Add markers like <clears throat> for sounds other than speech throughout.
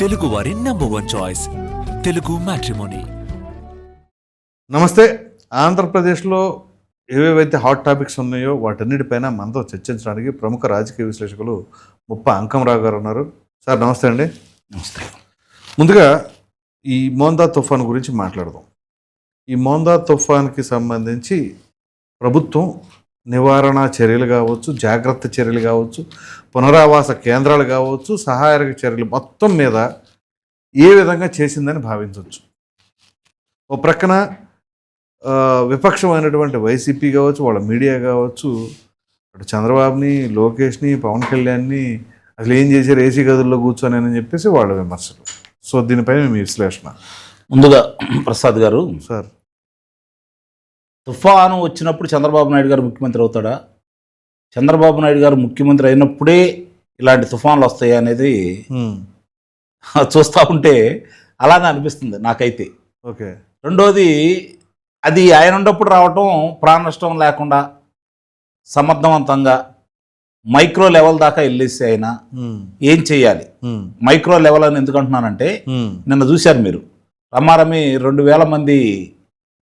తెలుగు వారి number one choice Telugu matrimony నమస్తే. ఆంధ్రప్రదేశ్లో ఏవేవైతే హాట్ టాపిక్స్ ఉన్నాయో వాటన్నిటిపైన మనతో చర్చించడానికి ప్రముఖ రాజకీయ విశ్లేషకులు ముప్ప అంకంరావు గారు ఉన్నారు. సార్ నమస్తే అండి. నమస్తే. ముందుగా ఈ మోందా తుఫాన్ గురించి మాట్లాడదాం. ఈ మోందా తుఫాన్కి సంబంధించి ప్రభుత్వం నివారణ చర్యలు కావచ్చు జాగ్రత్త చర్యలు కావచ్చు పునరావాస కేంద్రాలు కావచ్చు సహాయక చర్యలు మొత్తం మీద ఏ విధంగా చేసిందని భావించవచ్చు. ఓ ప్రక్కన విపక్షమైనటువంటి వైసీపీ కావచ్చు వాళ్ళ మీడియా కావచ్చు అటు చంద్రబాబుని లోకేష్ని పవన్ కళ్యాణ్ని అసలు ఏం చేశారు ఏసీ గదుల్లో కూర్చొని అని చెప్పేసి వాళ్ళ విమర్శలు. సో దీనిపైన మీ విశ్లేషణ. ముందుగా ప్రసాద్ గారు సార్. తుఫాను వచ్చినప్పుడు చంద్రబాబు నాయుడు గారు ముఖ్యమంత్రి అవుతాడా చంద్రబాబు నాయుడు గారు ముఖ్యమంత్రి అయినప్పుడే ఇలాంటి తుఫాన్లు వస్తాయి అనేది. <laughs> చూస్తూ ఉంటే అలానే అనిపిస్తుంది నాకైతే ఓకే రెండోది అది ఆయన ఉన్నప్పుడు రావటం ప్రాణ నష్టం లేకుండా సమర్థవంతంగా మైక్రో లెవెల్ దాకా వెళ్ళేసి ఆయన హ్మ్. ఏం చేయాలి. మైక్రో లెవెల్ అని ఎందుకు అంటున్నానంటే హ్మ్. నిన్న చూశారు మీరు రమారమి రెండు వేల మంది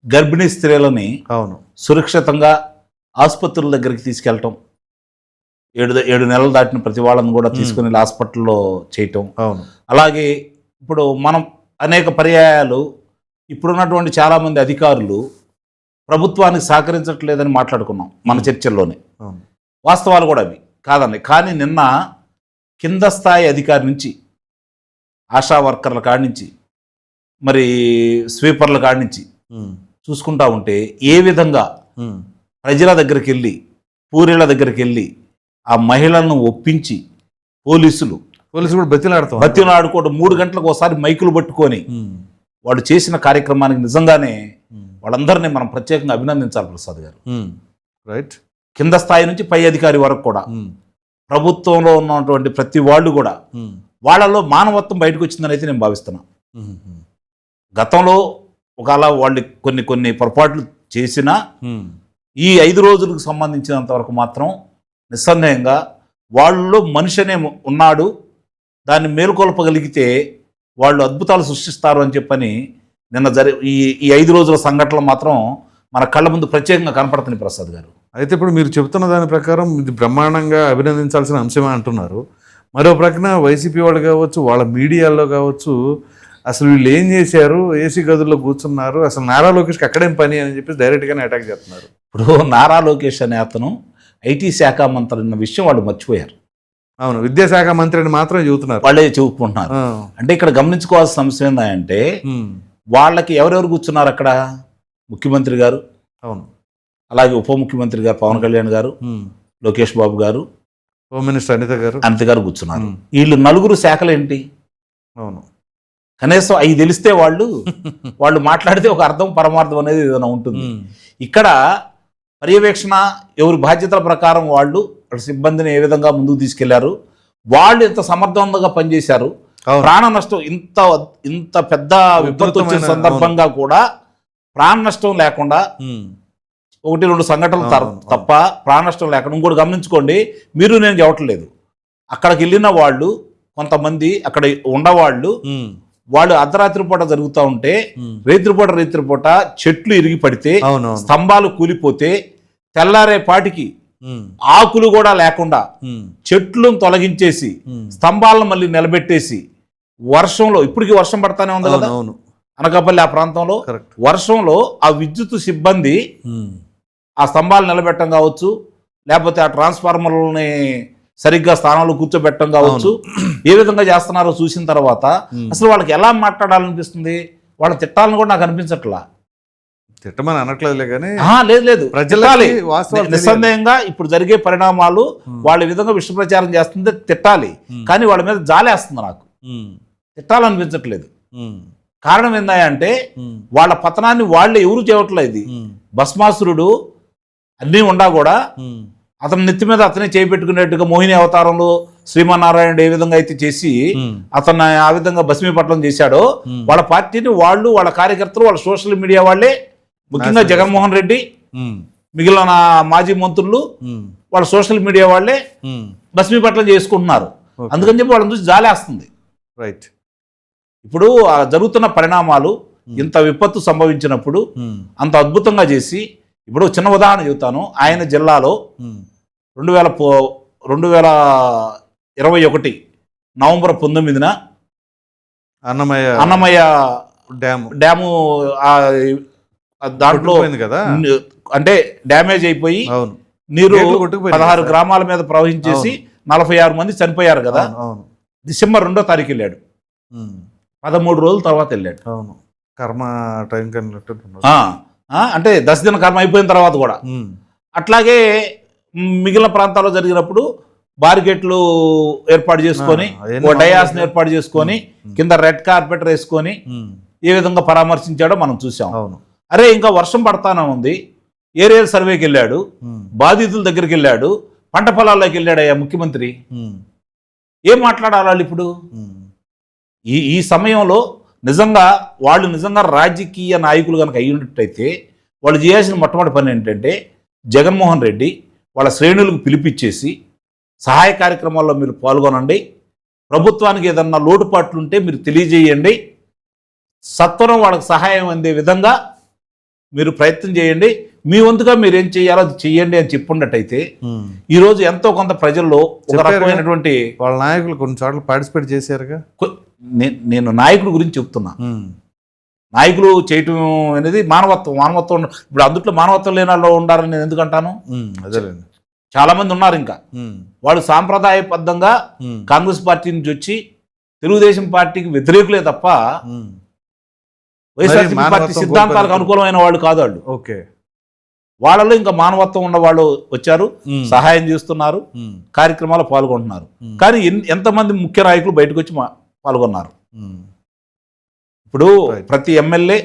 గర్భిణీ స్త్రీలని అవును. సురక్షితంగా ఆసుపత్రుల దగ్గరికి తీసుకెళ్ళటం. ఏడు ఏడు నెలలు దాటిన ప్రతి వాళ్ళని కూడా తీసుకుని హాస్పిటల్లో చేయటం. అవును. అలాగే ఇప్పుడు మనం అనేక పర్యాయాలు ఇప్పుడున్నటువంటి చాలామంది అధికారులు ప్రభుత్వానికి సహకరించట్లేదని మాట్లాడుకున్నాం మన చర్చల్లోనే. వాస్తవాలు కూడా అవి కాదండి కానీ నిన్న కింద స్థాయి అధికారి నుంచి ఆశా వర్కర్ల కాడి నుంచి మరి స్వీపర్ల కాడి నుంచి. చూసుకుంటా ఉంటే ఏ విధంగా. ప్రజల దగ్గరికి వెళ్ళి పూరీల దగ్గరికి వెళ్ళి ఆ మహిళలను ఒప్పించి పోలీసులు పోలీసులు కూడా బతిలాడతాం బతిని ఆడుకోవడం మూడు గంటలకు ఒకసారి మైకులు పట్టుకొని. వాడు చేసిన కార్యక్రమానికి నిజంగానే. వాళ్ళందరినీ మనం ప్రత్యేకంగా అభినందించాలి ప్రసాద్ గారు. రైట్ కింద స్థాయి నుంచి పై అధికారి వరకు కూడా. ప్రభుత్వంలో ఉన్నటువంటి ప్రతి వాళ్ళు కూడా. వాళ్ళలో మానవత్వం బయటకు వచ్చిందని అయితే నేను భావిస్తున్నా. గతంలో ఒకవేళ వాళ్ళు కొన్ని కొన్ని పొరపాట్లు చేసినా. ఈ ఐదు రోజులకు సంబంధించినంత వరకు మాత్రం నిస్సందేహంగా వాళ్ళలో మనిషి అనే ఉన్నాడు దాన్ని మేలుకొల్పగలిగితే వాళ్ళు అద్భుతాలు సృష్టిస్తారు అని చెప్పని నిన్న జరి ఈ ఈ ఐదు రోజుల సంఘటనలు మాత్రం మన కళ్ళ ముందు ప్రత్యేకంగా కనపడుతుంది ప్రసాద్ గారు అయితే ఇప్పుడు మీరు చెప్తున్న దాని ప్రకారం ఇది బ్రహ్మాండంగా అభినందించాల్సిన అంశమే అంటున్నారు మరో ప్రక్కన వైసీపీ వాళ్ళు కావచ్చు వాళ్ళ మీడియాలో కావచ్చు అసలు వీళ్ళు ఏం చేశారు? ఏసీ గదుల్లో కూర్చున్నారు. అసలు నారా లోకేష్కి అక్కడేం పని అని చెప్పి డైరెక్ట్గానే అటాక్ చేస్తున్నారు. ఇప్పుడు నారా లోకేష్ అనే అతను ఐటీ శాఖ మంత్రి అన్న విషయం వాళ్ళు మర్చిపోయారు. అవును. విద్యాశాఖ మంత్రి అని మాత్రం చెబుతున్నారు. వాళ్ళే చెప్పుకుంటున్నారు ఆ, అంటే ఇక్కడ గమనించుకోవాల్సిన అంశం ఏంటంటే వాళ్ళకి ఎవరెవరు కూర్చున్నారు అక్కడ? ముఖ్యమంత్రి గారు. అవును. అలాగే ఉప ముఖ్యమంత్రి గారు పవన్ కళ్యాణ్ గారు లోకేష్ బాబు గారు హోమ్ మినిస్టర్ అనిత గారు. అనిత గారు కూర్చున్నారు. వీళ్ళు నలుగురు శాఖలు ఏంటి అవును. కనీసం అవి తెలిస్తే వాళ్ళు <laughs> వాళ్ళు మాట్లాడితే ఒక అర్థం పరమార్థం అనేది ఏదైనా ఉంటుంది. ఇక్కడ పర్యవేక్షణ ఎవరి బాధ్యతల ప్రకారం వాళ్ళు సిబ్బందిని ఏ విధంగా ముందుకు తీసుకెళ్ళారు వాళ్ళు ఎంత సమర్థవంతంగా పనిచేశారు ప్రాణ నష్టం ఇంత ఇంత పెద్ద విపత్తు వచ్చిన సందర్భంగా కూడా ప్రాణ నష్టం లేకుండా ఒకటి రెండు సంఘటనలు. తప్ప ప్రాణ నష్టం లేకుండా ఇంకోటి గమనించుకోండి మీరు నేను చెప్పట్లేదు. అక్కడికి వెళ్ళిన వాళ్ళు కొంతమంది అక్కడ ఉండవాళ్ళు వాళ్ళు అర్ధరాత్రి పూట జరుగుతూ ఉంటే రేత్రిపూట రేత్రిపూట చెట్లు ఇరిగి పడితే స్తంభాలు కూలిపోతే తెల్లారే పాటికి ఆకులు కూడా లేకుండా చెట్లను తొలగించేసి స్తంభాలను మళ్ళీ నిలబెట్టేసి వర్షంలో ఇప్పటికి వర్షం పడతానే ఉంది కదా? అనకాపల్లి ఆ ప్రాంతంలో వర్షంలో ఆ విద్యుత్ సిబ్బంది ఆ స్తంభాలు నిలబెట్టడం కావచ్చు లేకపోతే ఆ ట్రాన్స్ఫార్మర్లని సరిగ్గా స్థానంలో కూర్చోబెట్టడం కావచ్చు. ఏ విధంగా చేస్తున్నారో చూసిన తర్వాత. అసలు వాళ్ళకి ఎలా మాట్లాడాలనిపిస్తుంది? వాళ్ళ తిట్టాలని కూడా నాకు అనిపించట్లా. తిట్టమని అనట్లేదులే కానీ లేదు లేదు. తెలియాలి. నిస్సందేహంగా ఇప్పుడు జరిగే పరిణామాలు. వాళ్ళ విధంగా విష ప్రచారం చేస్తుంటే తిట్టాలి. కానీ వాళ్ళ మీద జాలేస్తుంది నాకు. తిట్టాలనిపించట్లేదు. కారణం ఏందంటే వాళ్ళ పతనాన్ని వాళ్ళే ఎవరు చేయట్లేదు. ఇది భస్మాసురుడు అన్నీ ఉండా కూడా అతని నెత్తి మీద అతనే చేపెట్టుకునేట్టుగా మోహిని అవతారంలో శ్రీమన్నారాయణుడు ఏ విధంగా అయితే చేసి ఉమ్, అతను ఆ విధంగా భస్మీపట్నం చేశాడో ఉమ్. వాళ్ళ పార్టీని వాళ్ళు వాళ్ళ కార్యకర్తలు వాళ్ళ సోషల్ మీడియా వాళ్ళే ముఖ్యంగా జగన్మోహన్ రెడ్డి ఉమ్, మిగిలిన మాజీ మంత్రులు వాళ్ళ సోషల్ మీడియా వాళ్ళే భస్మీపట్నం చేసుకుంటున్నారు. అందుకని చెప్పి వాళ్ళని చూసి జాలేస్తుంది. రైట్ ఇప్పుడు జరుగుతున్న పరిణామాలు ఇంత విపత్తు సంభవించినప్పుడు అంత అద్భుతంగా చేసి ఇప్పుడు చిన్న ఉదాహరణ చెబుతాను. ఆయన జిల్లాలో రెండు వేల పో రెండు వేల ఇరవై ఒకటి నవంబర్ పంతొమ్మిదిన అన్నమయ్య అన్నమయ్య డ్యామ్. డ్యాము దాంట్లో కదా? అంటే డ్యామేజ్ అయిపోయి అవును. నీరు పదహారు. గ్రామాల మీద ప్రవహించేసి నలభై ఆరు మంది చనిపోయారు కదా? డిసెంబర్ రెండో తారీఖు వెళ్ళాడు. పదమూడు రోజుల తర్వాత వెళ్ళాడు. అవును. కర్మ టైం కన్నట్టు అంటే దశ దిన కర్మ అయిపోయిన తర్వాత కూడా. అట్లాగే మిగిలిన ప్రాంతాల్లో జరిగినప్పుడు బారిగేట్లు ఏర్పాటు చేసుకొని ఓ డయాస్ని ఏర్పాటు చేసుకొని. కింద రెడ్ కార్పెట్ వేసుకొని ఏ విధంగా పరామర్శించాడో మనం చూసాం అవును. అరే ఇంకా వర్షం పడతానే ఉంది? ఏరియల్ సర్వేకి వెళ్ళాడు. బాధితుల దగ్గరికి వెళ్ళాడు. పంట పొలాల్లోకి వెళ్ళాడు అయ్యా ముఖ్యమంత్రి. ఏం మాట్లాడాలి ఇప్పుడు? ఈ ఈ సమయంలో నిజంగా వాళ్ళు నిజంగా రాజకీయ నాయకులు కనుక అయ్యున్నట్టయితే వాళ్ళు చేయాల్సిన మొట్టమొదటి పని ఏంటంటే జగన్మోహన్ రెడ్డి వాళ్ళ శ్రేణులకు పిలిపించేసి సహాయ కార్యక్రమాల్లో మీరు పాల్గొనండి. ప్రభుత్వానికి ఏదన్నా లోటుపాట్లు ఉంటే మీరు తెలియజేయండి. సత్వరం వాళ్ళకి సహాయం అందే విధంగా మీరు ప్రయత్నం చేయండి. మీ వంతుగా మీరు ఏం చేయాలో అది చెయ్యండి అని చెప్పున్నట్టయితే ఉమ్. ఈరోజు ఎంతో కొంత ప్రజల్లో ఒక. రకమైనటువంటి వాళ్ళ నాయకులు కొన్ని చోట్ల పార్టిసిపేట్ చేశారుగా? నేను నాయకుడి గురించి చెప్తున్నా. నాయకులు చేయటం అనేది మానవత్వం మానవత్వం ఇప్పుడు అందుట్లో మానవత్వం లేని వాళ్ళు ఉండాలని నేను ఎందుకంటాను అదేలేండి. చాలా మంది ఉన్నారు ఇంకా. వాళ్ళు సాంప్రదాయబద్ధంగా కాంగ్రెస్ పార్టీ నుంచి వచ్చి తెలుగుదేశం పార్టీకి వ్యతిరేకులే తప్ప. వైఎస్ఆర్సీపీ పార్టీ సిద్ధాంతాలకు. అనుకూలమైన వాళ్ళు కాదు వాళ్ళు ఓకే. వాళ్ళలో ఇంకా మానవత్వం ఉన్న వాళ్ళు వచ్చారు సహాయం చేస్తున్నారు కార్యక్రమాలు పాల్గొంటున్నారు. కానీ ఎంతమంది ముఖ్య నాయకులు బయటకు వచ్చి పాల్గొన్నారు? ఇప్పుడు. ప్రతి ఎమ్మెల్యే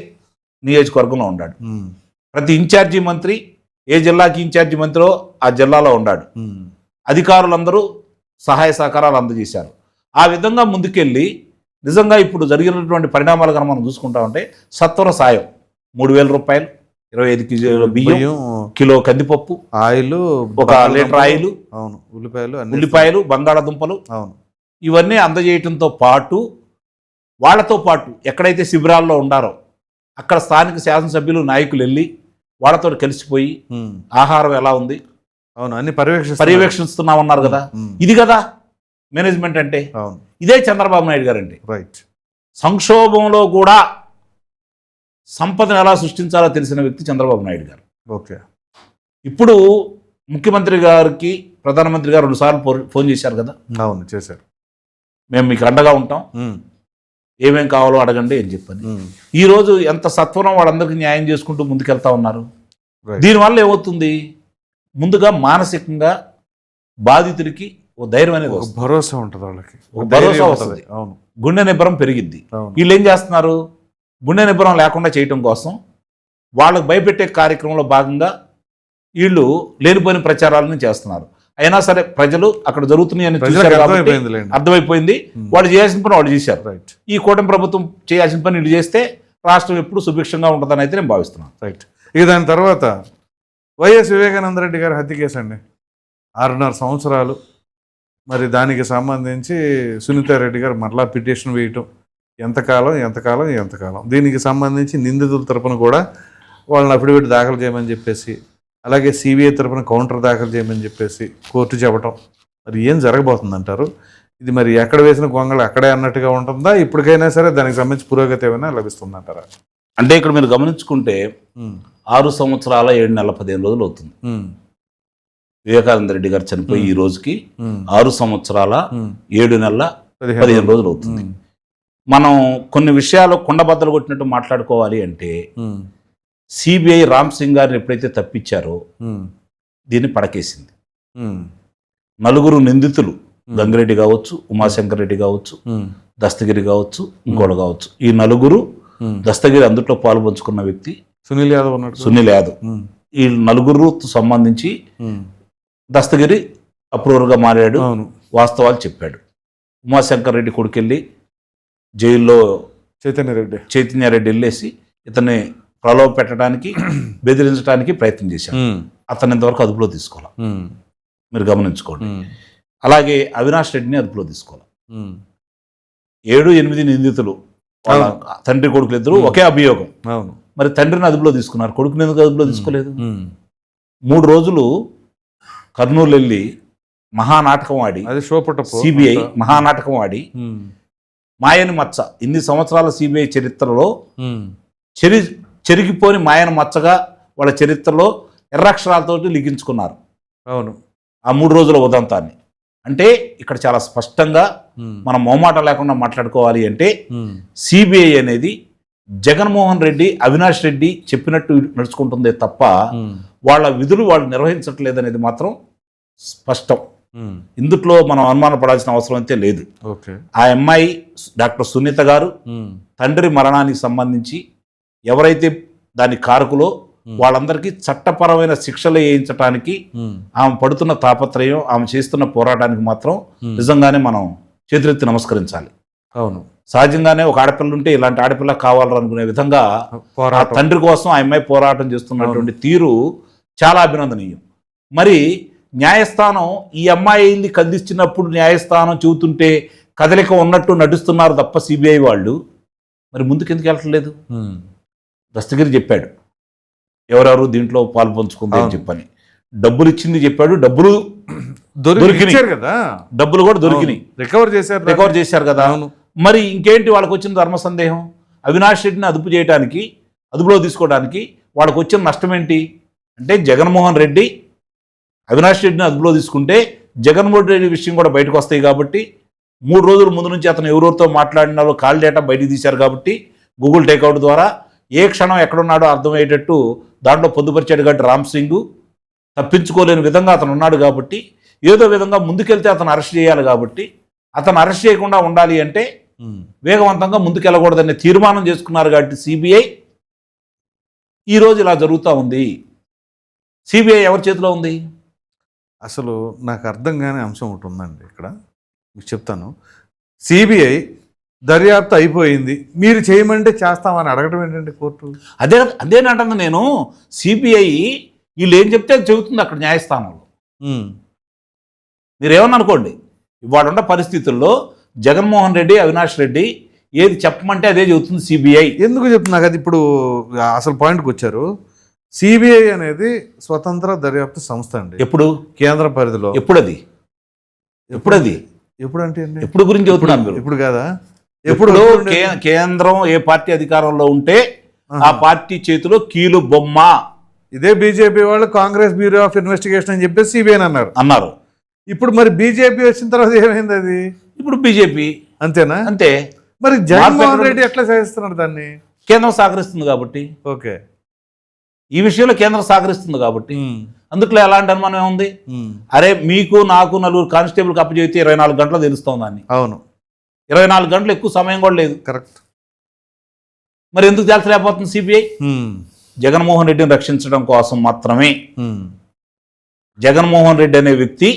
నియోజకవర్గంలో ఉన్నాడు ప్రతి ఇన్ఛార్జి మంత్రి ఏ జిల్లాకి ఇన్ఛార్జి మంత్రో ఆ జిల్లాలో ఉన్నాడు అధికారులందరూ సహాయ సహకారాలు అందజేశారు. ఆ విధంగా ముందుకెళ్ళి నిజంగా ఇప్పుడు జరిగినటువంటి పరిణామాలు కనుక మనం చూసుకుంటా ఉంటే సత్వర సాయం మూడు వేల రూపాయలు ఇరవై ఐదు కేజీల బియ్యం కిలో కందిపప్పు ఆయిల్ ఒక లీటర్ ఆయిల్ అవును ఉల్లిపాయలు ఉల్లిపాయలు బంగాళాదుంపలు. అవును. ఇవన్నీ అందజేయటంతో పాటు వాళ్ళతో పాటు ఎక్కడైతే శిబిరాల్లో ఉండారో అక్కడ స్థానిక శాసనసభ్యులు నాయకులు వెళ్ళి వాళ్ళతో కలిసిపోయి ఆహారం ఎలా ఉంది? అవును అన్ని పర్యవేక్షణ పర్యవేక్షిస్తున్నామన్నారు కదా. ఇది కదా మేనేజ్మెంట్ అంటే. అవును. ఇదే చంద్రబాబు నాయుడు గారు అంటే రైట్ సంక్షోభంలో కూడా సంపదను ఎలా సృష్టించాలో తెలిసిన వ్యక్తి చంద్రబాబు నాయుడు గారు. ఓకే. ఇప్పుడు ముఖ్యమంత్రి గారికి ప్రధానమంత్రి గారు రెండుసార్లు ఫోన్- ఫోన్ చేశారు కదా? అవును చేశారు. మేము మీకు అండగా ఉంటాం. ఏమేం కావాలో అడగండి అని చెప్పని. ఉమ్, ఈ రోజు ఎంత సత్వరం వాళ్ళందరికీ న్యాయం చేసుకుంటూ ముందుకెళ్తా ఉన్నారు. దీనివల్ల ఏమవుతుంది? ముందుగా మానసికంగా బాధితుడికి ఓ ధైర్యం అనేది భరోసా ఉంటుంది వాళ్ళకి. భరోసా. వస్తుంది. అవును. గుండె నిబ్బరం పెరిగిద్ది. వీళ్ళు ఏం చేస్తున్నారు? గుండె నిబ్బరం లేకుండా చేయటం కోసం వాళ్ళకు భయపెట్టే కార్యక్రమంలో భాగంగా వీళ్ళు లేనిపోయిన ప్రచారాలను చేస్తున్నారు. అయినా సరే ప్రజలు అక్కడ జరుగుతున్నాయని అర్థమైపోయింది. వాళ్ళు చేయాల్సిన పని వాళ్ళు చేశారు. రైట్ ఈ కూటమి ప్రభుత్వం చేయాల్సిన పని వీళ్ళు చేస్తే రాష్ట్రం ఎప్పుడు సుభిక్షంగా ఉంటుందని అయితే నేను భావిస్తున్నాను. రైట్ ఇక దాని తర్వాత వైఎస్ వివేకానంద రెడ్డి గారి హత్య కేసు అండి. ఆరున్నర సంవత్సరాలు మరి దానికి సంబంధించి సునీతారెడ్డి గారు మరలా పిటిషన్ వేయటం ఎంతకాలం ఎంతకాలం ఎంతకాలం? దీనికి సంబంధించి నిందితుల తరపున కూడా వాళ్ళని అఫిడవిట్ దాఖలు చేయమని చెప్పేసి అలాగే సిబిఐ తరపున కౌంటర్ దాఖలు చేయమని చెప్పేసి కోర్టు చెప్పటం మరి ఏం జరగబోతుంది అంటారు ఇది మరి ఎక్కడ వేసిన గొంగళి అక్కడే అన్నట్టుగా ఉంటుందా? ఇప్పటికైనా సరే దానికి సంబంధించి పురోగతి ఏమైనా లభిస్తుందంటారా? అంటే ఇక్కడ మీరు గమనించుకుంటే ఆరు సంవత్సరాల ఏడు నెలల పదిహేను రోజులు అవుతుంది. వివేకానంద రెడ్డి గారు చనిపోయి ఈ రోజుకి ఆరు సంవత్సరాల ఏడు నెలల పదిహేను రోజులు. అవుతుంది మనం కొన్ని విషయాలు కుండబద్దలు కొట్టినట్టు మాట్లాడుకోవాలి అంటే సిబిఐ రామ్ సింగ్ గారిని ఎప్పుడైతే తప్పించారో దీన్ని పడకేసింది. నలుగురు నిందితులు గంగిరెడ్డి కావచ్చు ఉమాశంకర్ రెడ్డి కావచ్చు దస్తగిరి కావచ్చు ఇంకోటి కావచ్చు. ఈ నలుగురు దస్తగిరి అందుట్లో పాలు పంచుకున్న వ్యక్తి సునీల్ యాదవ్ సునీల్ యాదవ్. ఈ నలుగురు సంబంధించి దస్తగిరి అప్రూవర్గా మారాడు. అవును. వాస్తవాలు చెప్పాడు. ఉమాశంకర్ రెడ్డి కొడుకెళ్ళి జైల్లో చైతన్య రెడ్డి. చైతన్యారెడ్డి వెళ్ళేసి ఇతన్ని ప్రలోభ పెట్టడానికి <clears throat> బెదిరించడానికి ప్రయత్నం చేశాడు. అతను ఇంతవరకు అదుపులో తీసుకోవాలి? మీరు గమనించుకోండి. అలాగే అవినాష్ రెడ్డిని అదుపులో తీసుకోవాలి? ఏడు ఎనిమిది నిందితులు వాళ్ళ తండ్రి కొడుకులు ఇద్దరు ఒకే అభియోగం. అవును. మరి తండ్రిని అదుపులో తీసుకున్నారు. కొడుకుని ఎందుకు అదుపులో తీసుకోలేదు. మూడు రోజులు కర్నూలు వెళ్ళి మహానాటకం ఆడి అది షోపట సిబిఐ మహానాటకం ఆడి మాయని మచ్చ. ఇన్ని సంవత్సరాల సిబిఐ చరిత్రలో చెరి చెరిగిపోని మాయన మచ్చగా వాళ్ళ చరిత్రలో ఎర్రక్షరాలతోటి లిఖించుకున్నారు. అవును. ఆ మూడు రోజుల ఉదంతాన్ని. అంటే ఇక్కడ చాలా స్పష్టంగా మనం మొహమాట లేకుండా మాట్లాడుకోవాలి అంటే సిబిఐ అనేది జగన్మోహన్ రెడ్డి అవినాష్ రెడ్డి చెప్పినట్టు నడుచుకుంటుందే తప్ప వాళ్ళ విధులు వాళ్ళు నిర్వహించట్లేదు అనేది మాత్రం స్పష్టం. ఇందుట్లో మనం అనుమానపడాల్సిన అవసరం అయితే లేదు. ఆ అమ్మాయి డాక్టర్ సునీత గారు తండ్రి మరణానికి సంబంధించి ఎవరైతే దాని కారకులో వాళ్ళందరికీ చట్టపరమైన శిక్షలు వేయించడానికి ఆమె పడుతున్న తాపత్రయం ఆమె చేస్తున్న పోరాటానికి మాత్రం నిజంగానే మనం చేతులెత్తి నమస్కరించాలి. అవును. సహజంగానే ఒక ఆడపిల్ల ఉంటే ఇలాంటి ఆడపిల్ల కావాలనుకునే విధంగా తండ్రి కోసం ఆ అమ్మాయి పోరాటం చేస్తున్నటువంటి తీరు చాలా అభినందనీయం. మరి న్యాయస్థానం ఈ అమ్మాయిని కదిలిచ్చినప్పుడు న్యాయస్థానం చెబుతుంటే కదలిక ఉన్నట్టు నడుస్తున్నారు తప్ప సిబిఐ వాళ్ళు. మరి ముందుకు ఎందుకు వెళ్ళట్లేదు. దస్తగిరి చెప్పాడు. ఎవరెవరు దీంట్లో పాలు పంచుకుంది అని. చెప్పని. డబ్బులు ఇచ్చింది చెప్పాడు. డబ్బులు దొరికి దొరికినాయి. కదా? డబ్బులు కూడా దొరికినాయి. రికవర్ చేశారు. రికవర్ చేశారు కదా? మరి ఇంకేంటి వాళ్ళకి వచ్చిన ధర్మ సందేహం? అవినాష్ రెడ్డిని అదుపు చేయడానికి అదుపులో తీసుకోవడానికి వాళ్ళకి వచ్చిన నష్టం ఏంటి? అంటే జగన్మోహన్ రెడ్డి అవినాష్ రెడ్డిని అదుపులో తీసుకుంటే జగన్మోహన్ రెడ్డి విషయం కూడా బయటకు వస్తాయి కాబట్టి మూడు రోజుల ముందు నుంచి అతను ఎవరెవరితో మాట్లాడినారో కాల్ డేటా బయటికి తీశారు కాబట్టి గూగుల్ టేక్అవుట్ ద్వారా ఏ క్షణం ఎక్కడున్నాడో అర్థమయ్యేటట్టు దాంట్లో పొందుపరిచాడు కాబట్టి రామ్ సింగ్. తప్పించుకోలేని విధంగా అతను ఉన్నాడు కాబట్టి ఏదో విధంగా ముందుకెళ్తే అతను అరెస్ట్ చేయాలి కాబట్టి అతను అరెస్ట్ చేయకుండా ఉండాలి అంటే. వేగవంతంగా ముందుకెళ్ళకూడదనే తీర్మానం చేసుకున్నారు కాబట్టి సిబిఐ. ఈరోజు ఇలా జరుగుతూ ఉంది. సిబిఐ ఎవరి చేతిలో ఉంది? అసలు నాకు అర్థం కాని అంశం ఒకటి ఉందండి ఇక్కడ. మీకు చెప్తాను. సిబిఐ దర్యాప్తు అయిపోయింది. మీరు చేయమంటే చేస్తామని అడగడం ఏంటండి కోర్టు? అదే అదేనంటుంది నేను సిబిఐ వీళ్ళు ఏం చెప్తే అది చెబుతుంది అక్కడ న్యాయస్థానంలో. మీరేమన్నా అనుకోండి ఇవాళ ఉన్న పరిస్థితుల్లో జగన్మోహన్ రెడ్డి అవినాష్ రెడ్డి ఏది చెప్పమంటే అదే చెబుతుంది సిబిఐ. ఎందుకు చెప్తున్నా? కదా ఇప్పుడు అసలు పాయింట్కి వచ్చారు. సిబిఐ అనేది స్వతంత్ర దర్యాప్తు సంస్థ అండి. ఎప్పుడు? కేంద్ర పరిధిలో. ఎప్పుడది? ఎప్పుడది? ఎప్పుడు అంటే అండి? ఎప్పుడు గురించి చెబుతున్నారు మీరు? ఇప్పుడు కాదా? ఎప్పుడు ఎప్పుడు ఎప్పుడు కేంద్రం ఏ పార్టీ అధికారంలో ఉంటే ఆ. పార్టీ చేతిలో కీలు బొమ్మ. ఇదే బీజేపీ వాళ్ళు కాంగ్రెస్ బ్యూరో ఆఫ్ ఇన్వెస్టిగేషన్ అని చెప్పేసి సిబిఐ అన్నారు. అన్నారు. ఇప్పుడు మరి బీజేపీ వచ్చిన తర్వాత ఏమైంది అది? ఇప్పుడు బీజేపీ. అంతేనా? అంతే. మరి జగన్మోహన్ రెడ్డి ఎట్లా సహిస్తున్నాడు దాన్ని? కేంద్రం సహకరిస్తుంది కాబట్టి. ఓకే. ఈ విషయంలో కేంద్రం సహకరిస్తుంది కాబట్టి. అందుట్లో ఎలాంటి అనుమానం ఏముంది? అరే మీకు నాకు నలుగురు కానిస్టేబుల్ అప్పచెబితే ఇరవై నాలుగు గంటలు తెలుస్తుంది దాన్ని. అవును. ఇరవై నాలుగు గంటలు ఎక్కువ సమయం కూడా లేదు. కరెక్ట్. మరి ఎందుకు తేల్చలేకపోతుంది సిబిఐ? జగన్మోహన్ రెడ్డిని రక్షించడం కోసం మాత్రమే. జగన్మోహన్ రెడ్డి అనే వ్యక్తి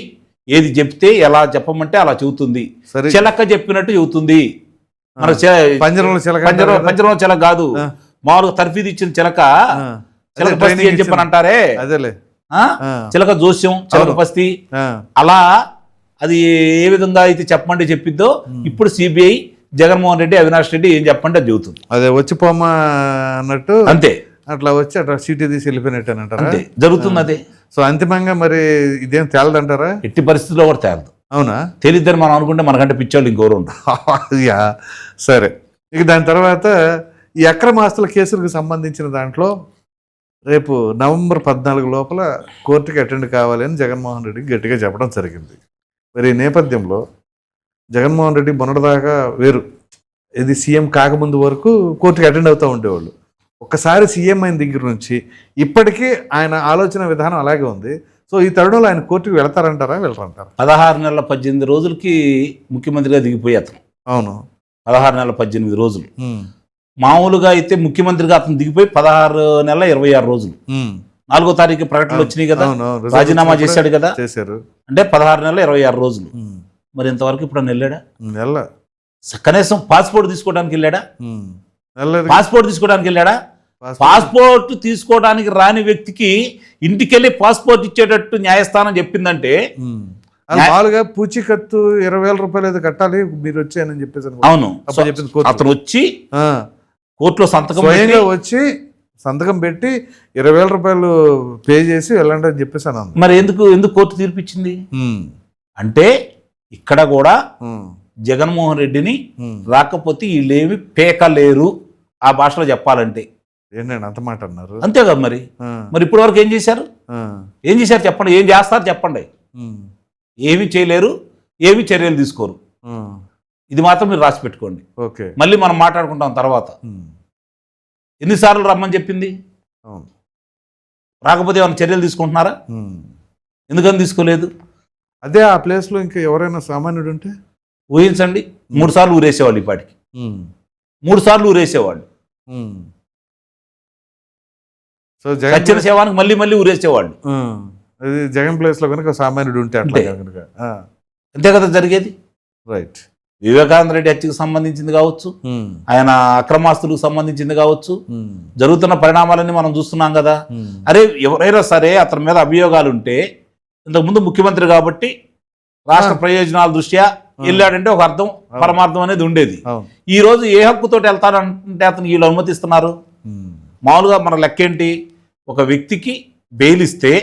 ఏది చెప్తే ఎలా చెప్పమంటే అలా చెబుతుంది. చిలక చెప్పినట్టు చెబుతుంది. మన పంజరంలో చిలక? పంజరంలో చిలక కాదు. మామూలుగా తర్ఫీదు ఇచ్చిన చిలక. చిలక పస్తి అని చెప్పని అంటారే అదేలే. చిలక జోస్యం చిలక. పస్తి. అలా అది ఏ విధంగా అయితే చెప్పమంటే చెప్పిద్దో ఇప్పుడు సిబిఐ జగన్మోహన్ రెడ్డి అవినాష్ రెడ్డి ఏం చెప్పంటే అది చెబుతుంది. అదే వచ్చి పోమా అన్నట్టు అంతే. అట్లా వచ్చి అట్లా సీటీ తీసి వెళ్ళిపోయినట్టేనంటారా? అంతే. జరుగుతుంది అదే. సో అంతిమంగా మరి ఇదేం తేలదంటారా? ఎట్టి పరిస్థితుల్లో కూడా తేలదు. అవునా? తెలియద్దని మనం అనుకుంటే మనకంటే పిచ్చోళ్ళు ఇంకోరు <laughs> యా సరే. ఇక దాని తర్వాత ఈ అక్రమ ఆస్తుల కేసులకు సంబంధించిన దాంట్లో రేపు నవంబర్ పద్నాలుగు లోపల కోర్టుకి అటెండ్ కావాలని జగన్మోహన్ రెడ్డి గట్టిగా చెప్పడం జరిగింది. మరి ఈ నేపథ్యంలో జగన్మోహన్ రెడ్డి మొన్నటిదాకా వేరు. ఇది సీఎం కాకముందు వరకు కోర్టుకి అటెండ్ అవుతూ ఉండేవాళ్ళు. ఒక్కసారి సీఎం అయిన దగ్గర నుంచి ఇప్పటికీ ఆయన ఆలోచన విధానం అలాగే ఉంది. సో ఈ తరుణంలో ఆయన కోర్టుకి వెళ్తారంటారా వెళ్ళరంటారా? పదహారు నెలల పద్దెనిమిది రోజులకి ముఖ్యమంత్రిగా దిగిపోయి అతను. అవును. పదహారు నెలల పద్దెనిమిది రోజులు. మామూలుగా అయితే ముఖ్యమంత్రిగా అతను దిగిపోయి పదహారు నెలల ఇరవై ఆరు రోజులు. నాలుగో తారీఖు ప్రకటనలు వచ్చినాయి కదా. రాజీనామా చేశాడు కదా. చేశారు. అంటే పదహారు నెలల ఇరవై ఆరు రోజులు. మరి ఇంతవరకు ఇప్పుడు వెళ్ళాడా? వెళ్ళ కనీసం పాస్పోర్ట్ తీసుకోవడానికి వెళ్ళాడా? పాస్పోర్ట్ తీసుకోవడానికి వెళ్ళాడా? పాస్పోర్ట్. తీసుకోవడానికి రాని వ్యక్తికి ఇంటికెళ్ళి పాస్పోర్ట్ ఇచ్చేటట్టు న్యాయస్థానం చెప్పిందంటే మామూలుగా పూచికత్తు ఇరవై వేల రూపాయలు ఏదో కట్టాలి మీరు వచ్చాయని చెప్పేసి. అవును. అతను వచ్చి కోర్టులో సంతకం స్వయంగా వచ్చి సంతకం పెట్టి ఇరవై వేల రూపాయలు పే చేసి వెళ్ళండి అని చెప్పేసి. మరి ఎందుకు ఎందుకు కోర్టు తీర్పిచ్చింది అంటే ఇక్కడ కూడా జగన్మోహన్ రెడ్డిని. రాకపోతే వీళ్ళేమి పేకలేరు ఆ భాషలో చెప్పాలంటే. ఏంటండి అంత మాట అన్నారు? అంతే కదా మరి. మరి ఇప్పటి వరకు ఏం చేశారు? ఏం చేశారు చెప్పండి? ఏం చేస్తారు చెప్పండి? ఏమి చేయలేరు ఏమి చర్యలు తీసుకోరు. ఇది మాత్రం మీరు రాసి పెట్టుకోండి. ఓకే. మళ్ళీ మనం మాట్లాడుకుంటాం తర్వాత. ఎన్నిసార్లు రమ్మని చెప్పింది? రాకపోతే ఏమైనా చర్యలు తీసుకుంటున్నారా. ఎందుకని తీసుకోలేదు? అదే ఆ ప్లేస్లో ఇంకా ఎవరైనా సామాన్యుడు ఉంటే ఊహించండి మూడు సార్లు ఊరేసేవాళ్ళు ఈ పాటికి ఉమ్, మూడు సార్లు ఊరేసేవాళ్ళు. సో జగన్ సచ్చిన శవానికి మళ్ళీ మళ్ళీ ఊరేసేవాళ్ళు. జగన్ ప్లేస్లో కనుక సామాన్యుడు ఉంటే అట్లా ఉంటే. కనుక అంతే కదా జరిగేది? రైట్. వివేకానంద రెడ్డి హత్యకు సంబంధించింది కావచ్చు. ఆయన అక్రమాస్తులకు సంబంధించింది కావచ్చు. జరుగుతున్న పరిణామాలన్నీ మనం చూస్తున్నాం కదా. అరే ఎవరైనా సరే అతని మీద అభియోగాలు ఉంటే ఇంతకుముందు ముఖ్యమంత్రి కాబట్టి రాష్ట్ర. ప్రయోజనాల దృష్ట్యా వెళ్ళాడంటే ఒక అర్థం పరమార్థం అనేది ఉండేది. ఈ రోజు ఏ హక్కుతోటి వెళ్తాడంటే అతను వీళ్ళు అనుమతిస్తున్నారు. మామూలుగా మన లెక్క ఏంటి ఒక వ్యక్తికి బెయిల్ ఇస్తే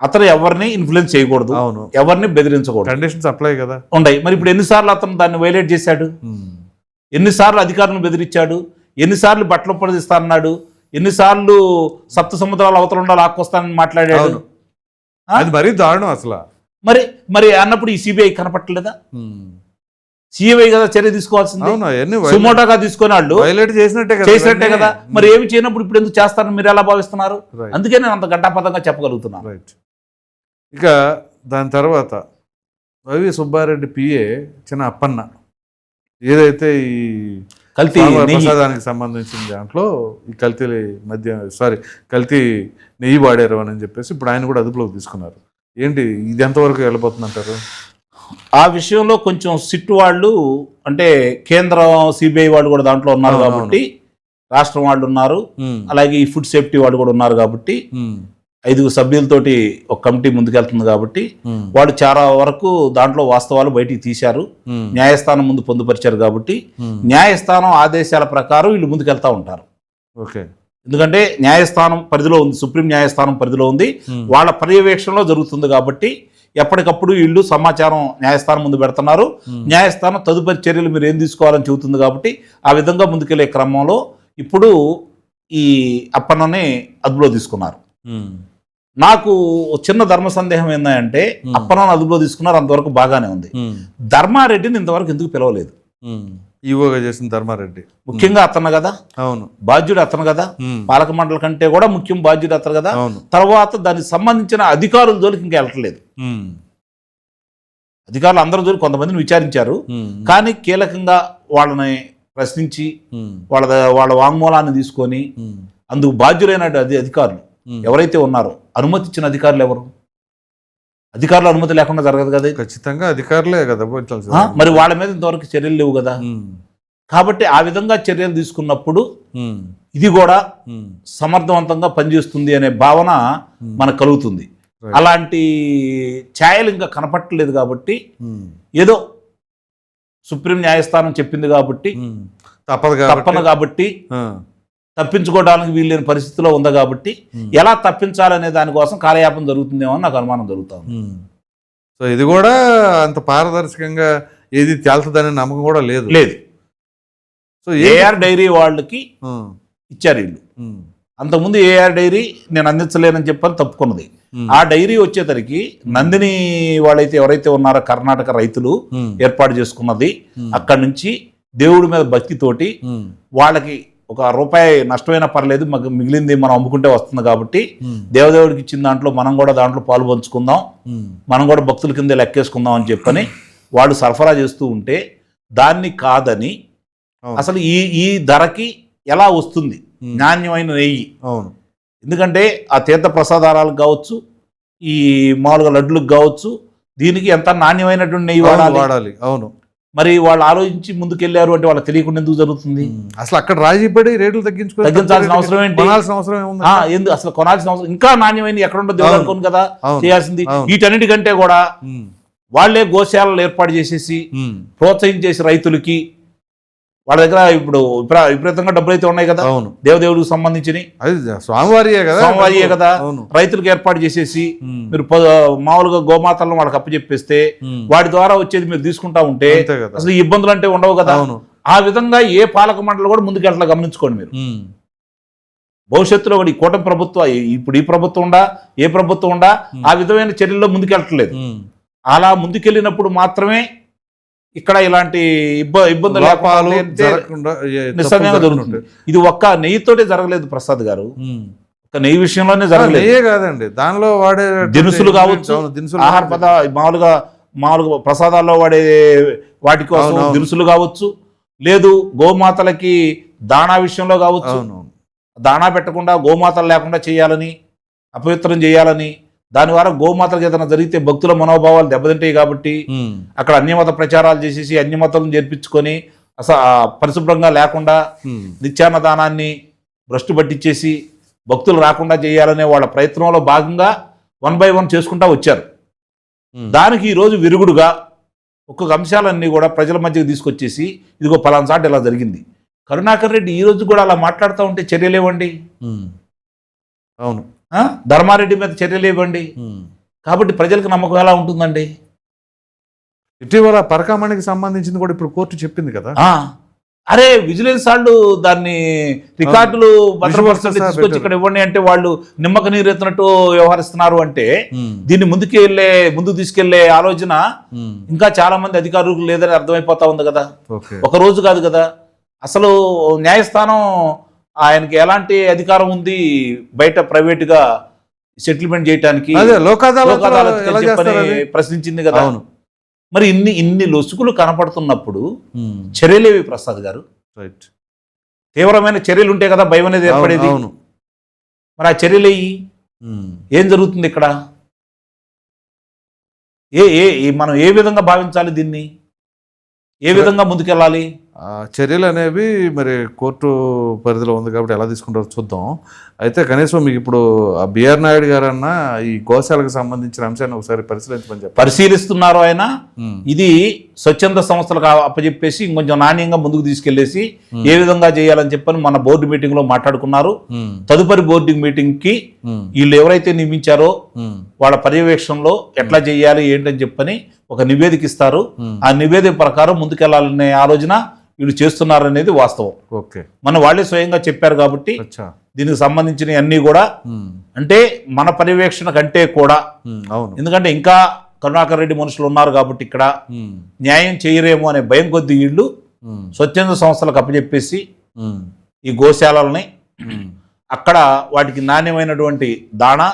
అతను ఎవరిని ఇన్ఫ్లుయెన్స్ చేయకూడదు అవును. ఎవరిని బెదిరించకూడదు. కండిషన్స్ అప్లై కదా. ఉన్నాయి మరి ఇప్పుడు ఎన్నిసార్లు అతను దాన్ని వైలేట్ చేశాడు? ఉమ్, ఎన్నిసార్లు అధికారులను బెదిరించాడు? ఎన్నిసార్లు బట్టలు పొడిస్తా అన్నాడు ఎన్నిసార్లు సప్త సముద్రాల అవతల ఉండాలి ఆక్కొస్తానని మాట్లాడాడు? అది మరీ దారుణం అసలు. మరి మరి అన్నప్పుడు ఈ సిబిఐ కనపట్టలేదా? సిబిఐ కదా చర్య తీసుకోవాల్సింది. సుమోటోగా తీసుకుని వాళ్ళు చేసినట్టే కదా చేసినట్టే. కదా. మరి ఏమి చేయనప్పుడు ఇప్పుడు ఎందుకు చేస్తారని మీరు ఎలా భావిస్తున్నారు. అందుకే నేను అంత గంటాపదంగా చెప్పగలుగుతున్నాను ఇక దాని తర్వాత రవి సుబ్బారెడ్డి పిఏ చిన్న అప్పన్న. ఏదైతే ఈ కల్తీ. ప్రసాదానికి సంబంధించిన దాంట్లో ఈ కల్తీ మధ్య సారీ కల్తీ నెయ్యి వాడారు అని చెప్పేసి ఇప్పుడు ఆయన కూడా అదుపులోకి తీసుకున్నారు. ఏంటి ఇది ఎంతవరకు వెళ్ళిపోతుంది అంటారు ఆ విషయంలో కొంచెం సిట్ వాళ్ళు అంటే కేంద్రం సిబిఐ వాళ్ళు కూడా దాంట్లో ఉన్నారు కాబట్టి రాష్ట్రం వాళ్ళు ఉన్నారు. అలాగే ఈ ఫుడ్ సేఫ్టీ వాళ్ళు కూడా ఉన్నారు కాబట్టి ఐదుగురు సభ్యులతోటి ఒక కమిటీ ముందుకెళ్తుంది కాబట్టి వాళ్ళు చాలా వరకు దాంట్లో వాస్తవాలు బయటికి తీశారు. న్యాయస్థానం ముందు పొందుపరిచారు కాబట్టి న్యాయస్థానం ఆదేశాల ప్రకారం వీళ్ళు ముందుకెళ్తా ఉంటారు. ఓకే. ఎందుకంటే న్యాయస్థానం పరిధిలో ఉంది సుప్రీం న్యాయస్థానం పరిధిలో ఉంది. వాళ్ళ పర్యవేక్షణలో జరుగుతుంది కాబట్టి ఎప్పటికప్పుడు వీళ్ళు సమాచారం న్యాయస్థానం ముందు పెడుతున్నారు. న్యాయస్థానం తదుపరి చర్యలు మీరు ఏం తీసుకోవాలని చెబుతుంది కాబట్టి ఆ విధంగా ముందుకెళ్ళే క్రమంలో ఇప్పుడు ఈ అప్పన్నని అదుపులో తీసుకున్నారు. నాకు చిన్న ధర్మ సందేహం ఏంటంటే. అప్పన్నను అదుపులో తీసుకున్నారు అంతవరకు బాగానే ఉంది. ధర్మారెడ్డిని ఇంతవరకు ఎందుకు పిలవలేదు? ఈవోగా చేసిన ధర్మారెడ్డి. ముఖ్యంగా అతను కదా? అవును. బాధ్యుడు అతను కదా? పాలక మండలి కంటే కూడా ముఖ్యం బాధ్యుడు అతను కదా? తర్వాత దానికి సంబంధించిన అధికారుల జోలికి ఇంకా వెళ్ళట్లేదు. అధికారులు అందరి జోలికి కొంతమందిని విచారించారు. కానీ కీలకంగా వాళ్ళని ప్రశ్నించి వాళ్ళ వాళ్ళ వాంగ్మూలాన్ని తీసుకొని అందుకు బాధ్యులైన అది అధికారులు. ఎవరైతే ఉన్నారో అనుమతి ఇచ్చిన అధికారులు ఎవరు? అధికారుల అనుమతి లేకుండా జరగదు కదా. ఖచ్చితంగా అధికారులే కదా? మరి వాళ్ళ మీద ఇంతవరకు చర్యలు లేవు కదా? కాబట్టి ఆ విధంగా చర్యలు తీసుకున్నప్పుడు ఇది కూడా సమర్థవంతంగా పనిచేస్తుంది అనే భావన మనకు కలుగుతుంది. అలాంటి ఛాయలు ఇంకా కనపట్టలేదు కాబట్టి ఏదో సుప్రీం న్యాయస్థానం చెప్పింది కాబట్టి. తప్పదు తప్పను కాబట్టి తప్పించుకోవడానికి వీల్లేని పరిస్థితిలో ఉంది కాబట్టి ఉమ్, ఎలా తప్పించాలనే దానికోసం కాలయాపన జరుగుతుందేమో అని నాకు అనుమానం జరుగుతుంది. సో ఇది కూడా అంత పారదర్శకంగా ఏది తేల్తదనే నమ్మకం కూడా లేదు. లేదు. సో ఏఆర్ డైరీ వాళ్ళకి ఉమ్, ఇచ్చారు వీళ్ళు. అంతకుముందు ఏఆర్ డైరీ నేను అందించలేనని చెప్పని తప్పుకున్నది. ఆ డైరీ వచ్చేసరికి నందిని వాళ్ళైతే ఎవరైతే ఉన్నారో కర్ణాటక రైతులు ఏర్పాటు చేసుకున్నది అక్కడి నుంచి దేవుడి మీద భక్తితోటి వాళ్ళకి ఒక రూపాయి నష్టమైనా పర్లేదు మాకు మిగిలింది మనం అమ్ముకుంటే వస్తుంది కాబట్టి ఉమ్, దేవదేవుడికి ఇచ్చిన దాంట్లో మనం కూడా దాంట్లో పాలు పంచుకుందాం. ఉమ్, మనం కూడా భక్తుల కింద లెక్కేసుకుందాం అని చెప్పని వాళ్ళు సరఫరా చేస్తూ ఉంటే దాన్ని కాదని. అసలు ఈ ఈ ధరకి ఎలా వస్తుంది? ఉమ్, నాణ్యమైన నెయ్యి. అవును. ఎందుకంటే ఆ తీర్థ ప్రసాదాలకు కావచ్చు ఈ మామూలుగా లడ్డులకు కావచ్చు దీనికి ఎంత నాణ్యమైనటువంటి నెయ్యి వాడాలి. అవును. మరి వాళ్ళు ఆలోచించి ముందుకెళ్ళారు అంటే వాళ్ళకి తెలియకుండా ఎందుకు జరుగుతుంది అసలు అక్కడ రాజీ పడి రేట్లు తగ్గించుకొని తగ్గించాల్సిన అవసరం ఏంటి? కొనాల్సిన అవసరం ఎందుకు అసలు కొనాల్సిన అవసరం ఇంకా నాణ్యమైన ఎక్కడ ఉండదు. అనుకోను కదా. చేయాల్సింది. వీటన్నిటికంటే కూడా వాళ్ళే గోశాలలు ఏర్పాటు చేసేసి ప్రోత్సహించేసి రైతులకి వాళ్ళ దగ్గర ఇప్పుడు విపరా- విపరీతంగా డబ్బులు అయితే ఉన్నాయి కదా. అవును. దేవదేవుడికి సంబంధించి స్వామివారియే కదా. సోమవారియే కదా. రైతులకు ఏర్పాటు చేసేసి మీరు మామూలుగా గోమాతలను వాళ్ళకి అప్పచెప్పేస్తే వాటి ద్వారా వచ్చేది మీరు తీసుకుంటా ఉంటే అసలు ఈ ఇబ్బందులు అంటే ఉండవు కదా. అవును. ఆ విధంగా ఏ పాలక మండలి కూడా ముందుకెట్లా గమనించుకోండి మీరు. భవిష్యత్తులో కూడా ఈ కూటమి ప్రభుత్వం ఇప్పుడు ఈ ప్రభుత్వం ఉండా ఏ ప్రభుత్వం ఉండా. ఆ విధమైన చర్యల్లో ముందుకెళ్ళట్లేదు. అలా ముందుకెళ్ళినప్పుడు మాత్రమే ఇక్కడ ఇలాంటి ఇబ్బ ఇబ్బందులు జరుగుతుంది ఇది ఒక్క నెయ్యితోటే జరగలేదు ప్రసాద్ గారు. ఒక నెయ్యి విషయంలోనే జరగలేదు కాదండి దానిలో వాడే దినుసులు కావచ్చు, దినుసులు ఆహార కావచ్చు. పద మామూలుగా మామూలుగా ప్రసాదాల్లో వాడే వాటి కోసం. దినుసులు కావచ్చు లేదు గోమాతలకి దాణా విషయంలో కావచ్చు. దాణా పెట్టకుండా గోమాతలు లేకుండా చేయాలని అపవిత్రం చేయాలని దాని ద్వారా గోమాతలకు ఏదైనా జరిగితే భక్తుల మనోభావాలు దెబ్బతింటాయి కాబట్టి అక్కడ అన్యమత ప్రచారాలు చేసేసి అన్యమతం చేర్పించుకొని అసలు పరిశుభ్రంగా లేకుండా నిత్యాన్నదానాన్ని భ్రష్టు పట్టించేసి భక్తులు రాకుండా చేయాలనే వాళ్ళ ప్రయత్నంలో భాగంగా వన్ బై వన్ చేసుకుంటా వచ్చారు. దానికి ఈరోజు విరుగుడుగా ఒక్కొక్క అంశాలన్నీ కూడా ప్రజల మధ్యకి తీసుకొచ్చేసి ఇదిగో పలానా చాటు ఇలా జరిగింది కరుణాకర్ రెడ్డి ఈ రోజు కూడా అలా మాట్లాడుతూ ఉంటే చర్యలేవండి. అవును? ధర్మారెడ్డి మీద చర్యలు ఇవ్వండి. కాబట్టి ప్రజలకు నమ్మకం ఎలా ఉంటుందండి? ఇటీవల పరకామణికి సంబంధించింది కూడా ఇప్పుడు కోర్టు చెప్పింది కదా. అరే విజిలెన్స్ వాళ్ళు దాన్ని రికార్డులు భద్రపరుస్తుంటే సార్ తీసుకొచ్చి ఇక్కడ ఇవ్వండి అంటే వాళ్ళు నిమ్మక నీరు ఎత్తినట్టు వ్యవహరిస్తున్నారు అంటే దీన్ని ముందుకు వెళ్ళే ముందుకు తీసుకెళ్ళే ఆలోచన. ఇంకా చాలా మంది అధికారులకు లేదని అర్థమైపోతా ఉంది కదా. ఓకే. ఒక రోజు కాదు కదా. అసలు న్యాయస్థానం ఆయనకి ఎలాంటి అధికారం ఉంది బయట ప్రైవేట్గా సెటిల్మెంట్ చేయడానికి? ప్రశ్నించింది కదా. అవును. మరి ఇన్ని ఇన్ని లొసుగులు కనపడుతున్నప్పుడు చర్యలేవి ప్రసాద్ గారు? రైట్ తీవ్రమైన చర్యలు ఉంటే కదా భయం అనేది ఏర్పడేది? అవును. మరి ఆ చర్యలేయి? ఏం జరుగుతుంది ఇక్కడ? ఏ ఏ మనం ఏ విధంగా భావించాలి దీన్ని? ఏ విధంగా ముందుకెళ్ళాలి? చర్యలు అనేవి మరి కోర్టు పరిధిలో ఉంది కాబట్టి ఎలా తీసుకుంటారో చూద్దాం. అయితే కనీసం మీకు ఇప్పుడు బిఆర్ నాయుడు గారన్న ఈ గోశాలకు సంబంధించిన అంశాన్ని ఒకసారి పరిశీలించమని చెప్పారు. పరిశీలిస్తున్నారు ఆయన. ఇది స్వచ్ఛంద సంస్థలకు అప్పచెప్పేసి ఇంకొంచెం నాణ్యంగా ముందుకు తీసుకెళ్ళేసి ఏ విధంగా చేయాలని చెప్పని మన బోర్డు మీటింగ్లో మాట్లాడుకున్నారు తదుపరి బోర్డు మీటింగ్కి వీళ్ళు ఎవరైతే నియమించారో వాళ్ళ పర్యవేక్షణలో ఎట్లా చేయాలి ఏంటని చెప్పని ఒక నివేదిక ఇస్తారు. ఆ నివేదిక ప్రకారం ముందుకెళ్ళాలనే ఆలోచన వీళ్ళు చేస్తున్నారనేది వాస్తవం. ఓకే. మన వాళ్ళే స్వయంగా చెప్పారు కాబట్టి దీనికి సంబంధించిన అన్ని కూడా అంటే మన పర్యవేక్షణ కంటే కూడా అవును. ఎందుకంటే ఇంకా కరుణాకర్ రెడ్డి మనుషులు ఉన్నారు కాబట్టి ఇక్కడ న్యాయం చేయరేమో అనే భయం కొద్ది వీళ్ళు స్వచ్ఛంద సంస్థలకు అప్పచెప్పేసి ఈ గోశాలల్ని ఉమ్, అక్కడ వాటికి నాణ్యమైనటువంటి దాణా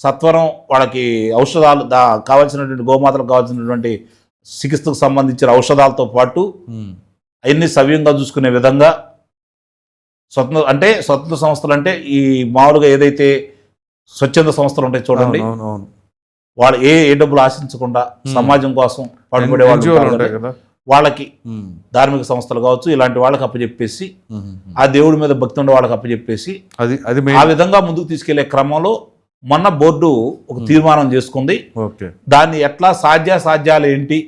సత్వరం వాళ్ళకి ఔషధాలు దా కావాల్సినటువంటి గోమాతలకు కావాల్సినటువంటి చికిత్సకు సంబంధించిన ఔషధాలతో పాటు అవన్నీ సవ్యంగా చూసుకునే విధంగా స్వతంత్ర అంటే స్వతంత్ర సంస్థలు అంటే ఈ మామూలుగా ఏదైతే స్వచ్ఛంద సంస్థలు ఉంటాయి చూడండి. వాళ్ళు ఏ ఏ డబ్బులు ఆశించకుండా. సమాజం కోసం పాటుపడే వాళ్ళు వాళ్ళకి ధార్మిక సంస్థలు కావచ్చు ఇలాంటి వాళ్ళకి అప్పచెప్పేసి. ఆ దేవుడి మీద భక్తి ఉండే వాళ్ళకి అప్పచెప్పేసి అది అది ఆ విధంగా ముందుకు తీసుకెళ్ళే క్రమంలో మొన్న బోర్డు ఒక తీర్మానం చేసుకుంది. దాన్ని ఎట్లా సాధ్య సాధ్యాలు ఏంటి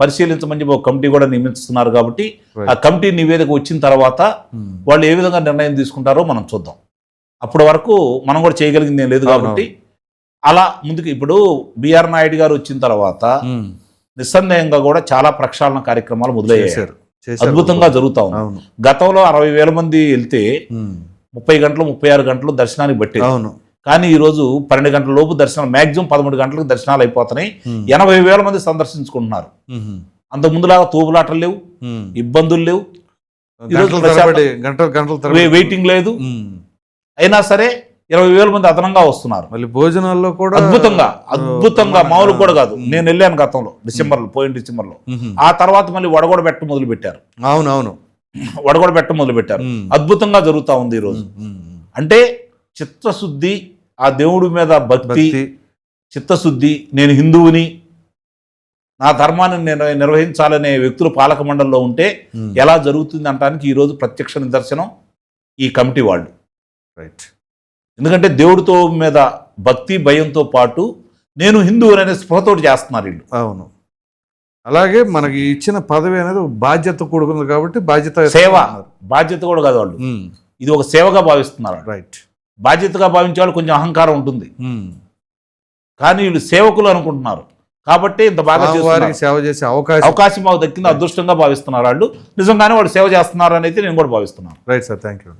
పరిశీలించమని ఒక కమిటీ కూడా నియమిస్తున్నారు కాబట్టి. ఆ కమిటీ నివేదిక వచ్చిన తర్వాత వాళ్ళు ఏ విధంగా నిర్ణయం తీసుకుంటారో మనం చూద్దాం. అప్పటి వరకు మనం కూడా చేయగలిగింది లేదు కాబట్టి అలా ముందుకు ఇప్పుడు బిఆర్ నాయుడు గారు వచ్చిన తర్వాత నిస్సందేహంగా కూడా చాలా ప్రక్షాళన కార్యక్రమాలు చేశారు. అద్భుతంగా జరుగుతా ఉంది. గతంలో అరవై వేల మంది వెళ్తే ముప్పై గంటలు ముప్పై ఆరు గంటలు దర్శనానికి పట్టేది. కానీ ఈ రోజు పన్నెండు గంటల లోపు దర్శనం మాక్సిమం పదమూడు గంటలకు దర్శనాలు అయిపోతున్నాయి. ఎనభై వేల మంది సందర్శించుకుంటున్నారు. అంత ముందులాగా తూపులాటలు లేవు. ఇబ్బందులు లేవు. ఈరోజు వెయిటింగ్ లేదు. అయినా సరే ఇరవై వేల మంది అదనంగా వస్తున్నారు. మళ్ళీ భోజనాల్లో కూడా అద్భుతంగా అద్భుతంగా మామూలు కూడా కాదు. నేను వెళ్ళాను గతంలో డిసెంబర్లో పోయిన డిసెంబర్లో. ఉమ్. ఆ తర్వాత మళ్ళీ వడగొడ పెట్ట మొదలు పెట్టారు అవును అవును వడగొడ పెట్ట మొదలు పెట్టారు. అద్భుతంగా జరుగుతా ఉంది ఈ రోజు. అంటే చిత్తశుద్ధి ఆ దేవుడి మీద భక్తి. చిత్తశుద్ధి నేను హిందువుని నా ధర్మాన్ని నిర్వ- నిర్వహించాలనే వ్యక్తులు పాలక మండలిలో ఉంటే ఎలా జరుగుతుంది అనడానికి ఈరోజు ప్రత్యక్ష నిదర్శనం ఈ కమిటీ వాళ్ళు. రైట్. ఎందుకంటే దేవుడితో మీద భక్తి భయంతో పాటు నేను హిందువు అనే స్పృహతోటి చేస్తున్నారు వీళ్ళు. అవును. అలాగే మనకి ఇచ్చిన పదవి అనేది బాధ్యత కూడుకుంది కాబట్టి బాధ్యత సేవ. బాధ్యత కూడా కాదు వాళ్ళు. ఇది ఒక సేవగా భావిస్తున్నారు. రైట్. బాధ్యతగా భావించే వాళ్ళు కొంచెం అహంకారం ఉంటుంది. కానీ వీళ్ళు సేవకులు అనుకుంటున్నారు. కాబట్టి ఇంత బాగా వారికి. సేవ చేసే అవకాశం అవకాశం మాకు దక్కింది అదృష్టంగా భావిస్తున్నారు వాళ్ళు? నిజంగానే వాళ్ళు సేవ చేస్తున్నారు అనేది నేను కూడా భావిస్తున్నాను. Right sir thank you